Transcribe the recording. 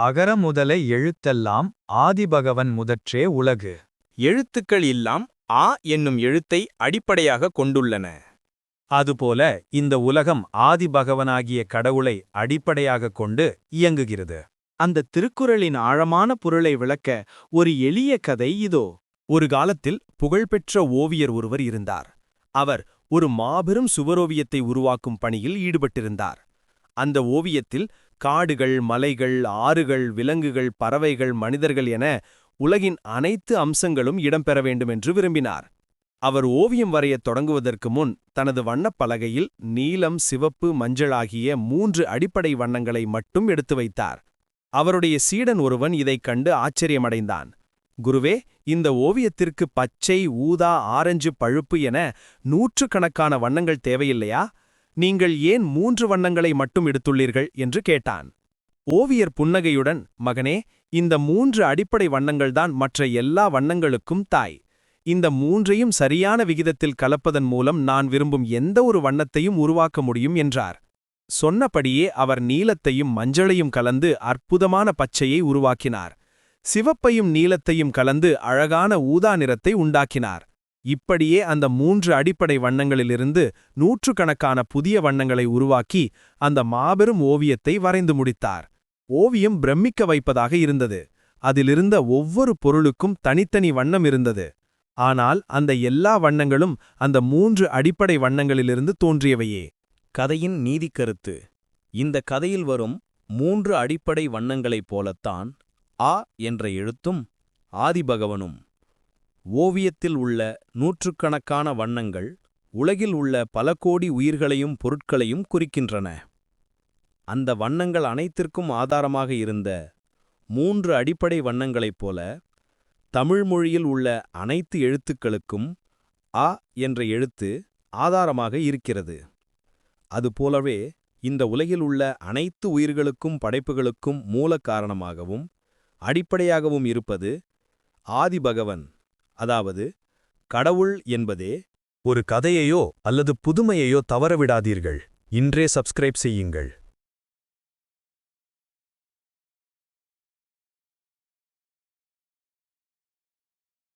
அகர முதல எழுத்தெல்லாம் ஆதிபகவன் முதற்றே உலகு. எழுத்துக்கள் எல்லாம் ஆ என்னும் எழுத்தை அடிப்படையாக கொண்டுள்ளன. அதுபோல இந்த உலகம் ஆதிபகவனாகிய கடவுளை அடிப்படையாகக் கொண்டு இயங்குகிறது. அந்த திருக்குறளின் ஆழமான பொருளை விளக்க ஒரு எளிய கதை இதோ. ஒரு காலத்தில் புகழ்பெற்ற ஓவியர் ஒருவர் இருந்தார். அவர் ஒரு மாபெரும் சுவரோவியத்தை உருவாக்கும் பணியில் ஈடுபட்டிருந்தார். அந்த ஓவியத்தில் காடுகள் மலைகள் ஆறுகள் விலங்குகள் பறவைகள் மனிதர்கள் என உலகின் அனைத்து அம்சங்களும் இடம்பெற வேண்டுமென்று விரும்பினார். அவர் ஓவியம் வரையத் தொடங்குவதற்கு முன் தனது வண்ணப் பலகையில் நீலம் சிவப்பு மஞ்சள் ஆகிய மூன்று அடிப்படை வண்ணங்களை மட்டும் எடுத்து வைத்தார். அவருடைய சீடன் ஒருவன் இதைக் கண்டு ஆச்சரியமடைந்தான். குருவே இந்த ஓவியத்திற்கு பச்சை ஊதா ஆரஞ்சு பழுப்பு என நூற்றுக்கணக்கான வண்ணங்கள் தேவையில்லையா? நீங்கள் ஏன் மூன்று வண்ணங்களை மட்டும் எடுத்துள்ளீர்கள்? என்று கேட்டான். ஓவியர் புன்னகையுடன் மகனே இந்த மூன்று அடிப்படை வண்ணங்கள்தான் மற்ற எல்லா வண்ணங்களுக்கும் தாய். இந்த மூன்றையும் சரியான விகிதத்தில் கலப்பதன் மூலம் நான் விரும்பும் எந்த ஒரு வண்ணத்தையும் உருவாக்க முடியும் என்றார். சொன்னபடியே அவர் நீலத்தையும் மஞ்சளையும் கலந்து அற்புதமான பச்சையை உருவாக்கினார். சிவப்பையும் நீலத்தையும் கலந்து அழகான ஊதா நிறத்தை உண்டாக்கினார். இப்படியே அந்த மூன்று அடிப்படை வண்ணங்களிலிருந்து நூற்றுக்கணக்கான புதிய வண்ணங்களை உருவாக்கி அந்த மாபெரும் ஓவியத்தை வரைந்து முடித்தார். ஓவியம் பிரமிக்க வைப்பதாக இருந்தது. அதிலிருந்த ஒவ்வொரு பொருளுக்கும் தனித்தனி வண்ணம் இருந்தது. ஆனால் அந்த எல்லா வண்ணங்களும் அந்த மூன்று அடிப்படை வண்ணங்களிலிருந்து தோன்றியவையே. கதையின் நீதிக்கருத்து இந்த கதையில் வரும் மூன்று அடிப்படை வண்ணங்களைப் போலத்தான் ஆ என்ற எழுத்தும் ஆதிபகவனும். ஓவியத்தில் உள்ள நூற்றுக்கணக்கான வண்ணங்கள் உலகில் உள்ள பல கோடி உயிர்களையும் பொருட்களையும் குறிக்கின்றன. அந்த வண்ணங்கள் அனைத்திற்கும் ஆதாரமாக இருந்த மூன்று அடிப்படை வண்ணங்களைப் போல தமிழ் மொழியில் உள்ள அனைத்து எழுத்துக்களுக்கும் அ என்ற எழுத்து ஆதாரமாக இருக்கிறது. அதுபோலவே இந்த உலகில் உள்ள அனைத்து உயிர்களுக்கும் படைப்புகளுக்கும் மூல காரணமாகவும் அடிப்படையாகவும் இருப்பது ஆதிபகவன் அதாவது கடவுள் என்பதே ஒரு கதையையோ அல்லது புதுமையையோ தவறவிடாதீர்கள். இன்றே சப்ஸ்கிரைப் செய்யுங்கள்.